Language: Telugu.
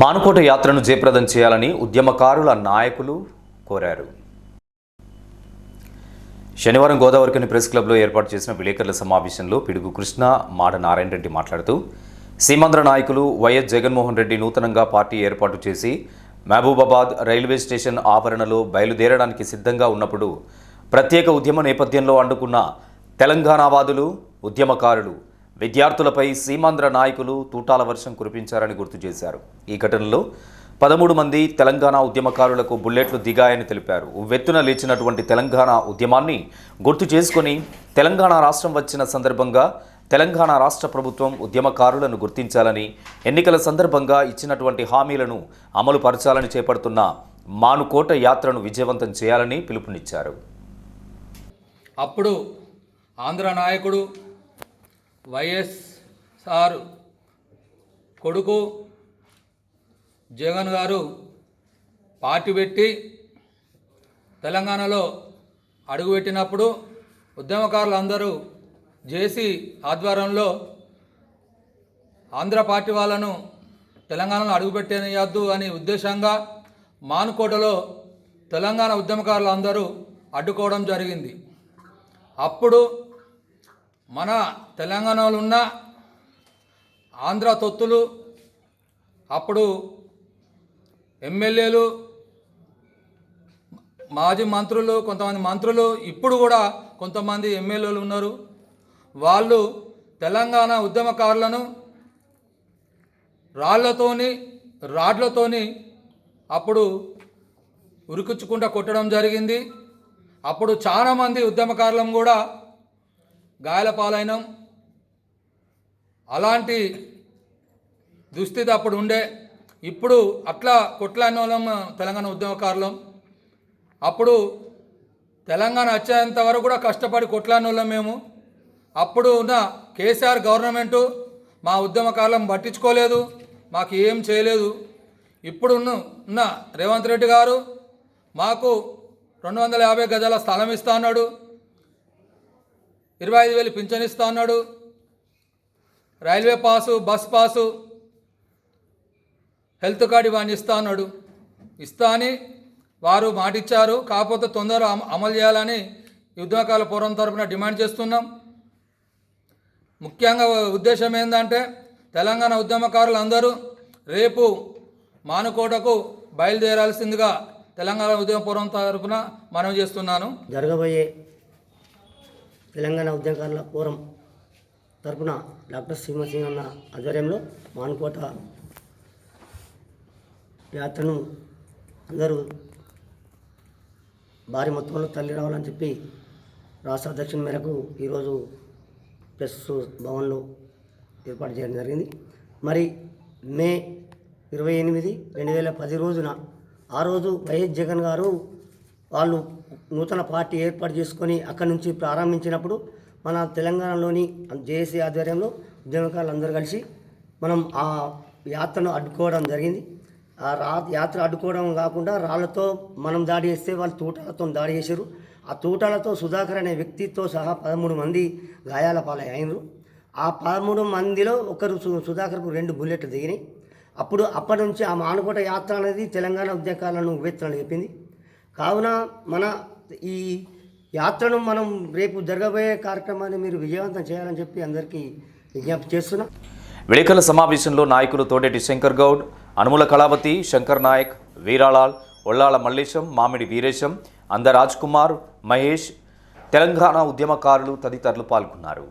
మానుకోట యాత్రను జయప్రదం చేయాలని ఉద్యమకారుల నాయకులు కోరారు. శనివారం గోదావరికని ప్రెస్ క్లబ్లో ఏర్పాటు చేసిన విలేకరుల సమావేశంలో పిడుగు కృష్ణ మాడ నారాయణ రెడ్డి మాట్లాడుతూ సీమాంధ్ర నాయకులు వైఎస్ జగన్మోహన్ రెడ్డి నూతనంగా పార్టీ ఏర్పాటు చేసి మహబూబాబాద్ రైల్వే స్టేషన్ ఆవరణలో బయలుదేరడానికి సిద్ధంగా ఉన్నప్పుడు ప్రత్యేక ఉద్యమ నేపథ్యంలో అండుకున్న తెలంగాణవాదులు ఉద్యమకారులు విద్యార్థులపై సీమాంధ్ర నాయకులు తూటాల వర్షం కురిపించారని గుర్తు చేశారు. ఈ ఘటనలో పదమూడు మంది తెలంగాణ ఉద్యమకారులకు బుల్లెట్లు దిగాయని తెలిపారు. ఉవ్వెత్తున లేచినటువంటి తెలంగాణ ఉద్యమాన్ని గుర్తు చేసుకొని తెలంగాణ రాష్ట్రం వచ్చిన సందర్భంగా తెలంగాణ రాష్ట్ర ప్రభుత్వం ఉద్యమకారులను గుర్తించాలని ఎన్నికల సందర్భంగా ఇచ్చినటువంటి హామీలను అమలు పరచాలని చేపడుతున్న మానుకోట యాత్రను విజయవంతం చేయాలని పిలుపునిచ్చారు. అప్పుడు ఆంధ్ర నాయకుడు వైఎస్ఆర్ కొడుకు జగన్ గారు పార్టీ పెట్టి తెలంగాణలో అడుగుపెట్టినప్పుడు ఉద్యమకారులు అందరూ జేసీ ఆధ్వర్యంలో ఆంధ్ర పార్టీ వాళ్ళను తెలంగాణలో అడుగుపెట్టేయద్దు అని ఉద్దేశంగా మానుకోటలో తెలంగాణ ఉద్యమకారులు అందరూ అడ్డుకోవడం జరిగింది. అప్పుడు మన తెలంగాణలో ఉన్న ఆంధ్ర తొత్తులు అప్పుడు ఎమ్మెల్యేలు మాజీ మంత్రులు కొంతమంది మంత్రులు ఇప్పుడు కూడా కొంతమంది ఎమ్మెల్యేలు ఉన్నారు. వాళ్ళు తెలంగాణ ఉద్యమకారులను రాళ్ళతోని రాడ్లతోని అప్పుడు ఉరికించుకుంటూ కొట్టడం జరిగింది. అప్పుడు చాలామంది ఉద్యమకారులం కూడా గాయాల పాలైనాం అలాంటి దుస్థితి అప్పుడు ఉండే. ఇప్పుడు అట్లా కొట్లాడిన వాళ్ళం తెలంగాణ ఉద్యమకారులం. అప్పుడు తెలంగాణ వచ్చేంత వరకు కూడా కష్టపడి కొట్లాడిన వాళ్ళం మేము. అప్పుడు ఉన్న కేసీఆర్ గవర్నమెంటు మా ఉద్యమకాలం పట్టించుకోలేదు మాకు ఏం చేయలేదు. ఇప్పుడు ఉన్న రేవంత్ రెడ్డి గారు మాకు రెండు వందల యాభై గజాల స్థలం ఇస్తా అన్నాడు. ఇరవై ఐదు వేలు పింఛన్ ఇస్తా అన్నాడు. Railway pass bus pass health card ఇవన్నీ ఇస్తా అన్నాడు. ఇస్తా అని వారు మాటిచ్చారు. కాకపోతే తొందరగా అమలు చేయాలని యుద్ధకాల పూర్వం తరపున డిమాండ్ చేస్తున్నాం. ముఖ్యంగా ఉద్దేశం ఏంటంటే తెలంగాణ ఉద్యమకారులు అందరూ రేపు మానుకోటకు బయలుదేరాల్సిందిగా తెలంగాణ ఉద్యమ పూర్వం తరపున మనవి చేస్తున్నాను. జరగబోయే తెలంగాణ ఉద్యమకారుల ఫోరం తరపున డాక్టర్ శ్రీమసింగ్ అన్న ఆధ్వర్యంలో మానుకోట యాత్రను అందరూ భారీ మొత్తంలో తల్లి రావాలని చెప్పి రాష్ట్ర అధ్యక్షుని మేరకు ఈరోజు ప్రెస్ భవన్లో ఏర్పాటు చేయడం జరిగింది. మరి మే ఇరవై ఎనిమిది రెండు వేల పది రోజున ఆ రోజు వైఎస్ జగన్ గారు వాళ్ళు నూతన పార్టీ ఏర్పాటు చేసుకొని అక్కడి నుంచి ప్రారంభించినప్పుడు మన తెలంగాణలోని జేఏసీ ఆధ్వర్యంలో ఉద్యమకారులు అందరూ కలిసి మనం ఆ యాత్రను అడ్డుకోవడం జరిగింది. ఆ రా యాత్ర అడ్డుకోవడం కాకుండా రాళ్ళతో మనం దాడి చేస్తే వాళ్ళు తూటాలతో దాడి చేశారు. ఆ తూటాలతో సుధాకర్ అనే వ్యక్తితో సహా పదమూడు మంది గాయాల పాలయ్యారు ఆ పదమూడు మందిలో ఒకరు సు సుధాకర్కు రెండు బుల్లెట్లు దిగినాయి. అప్పుడు అప్పటి నుంచి ఆ మానుకోట యాత్ర అనేది తెలంగాణ ఉద్యకాలను ఉవ్వెత్తున చెప్పింది. కావున మన ఈ యాత్రను మనం రేపు జరగబోయే కార్యక్రమాన్ని మీరు విజయవంతం చేయాలని చెప్పి అందరికీ విజ్ఞప్తి చేస్తున్నా. విలేకరుల సమావేశంలో నాయకులు తోడేటి శంకర్ గౌడ్ అనుముల కళావతి శంకర్ నాయక్ వీరాలాల్ ఒళ్ళాల మల్లేశం మామిడి వీరేశం అంద రాజ్ కుమార్ మహేష్ తెలంగాణ ఉద్యమకారులు తదితరులు పాల్గొన్నారు.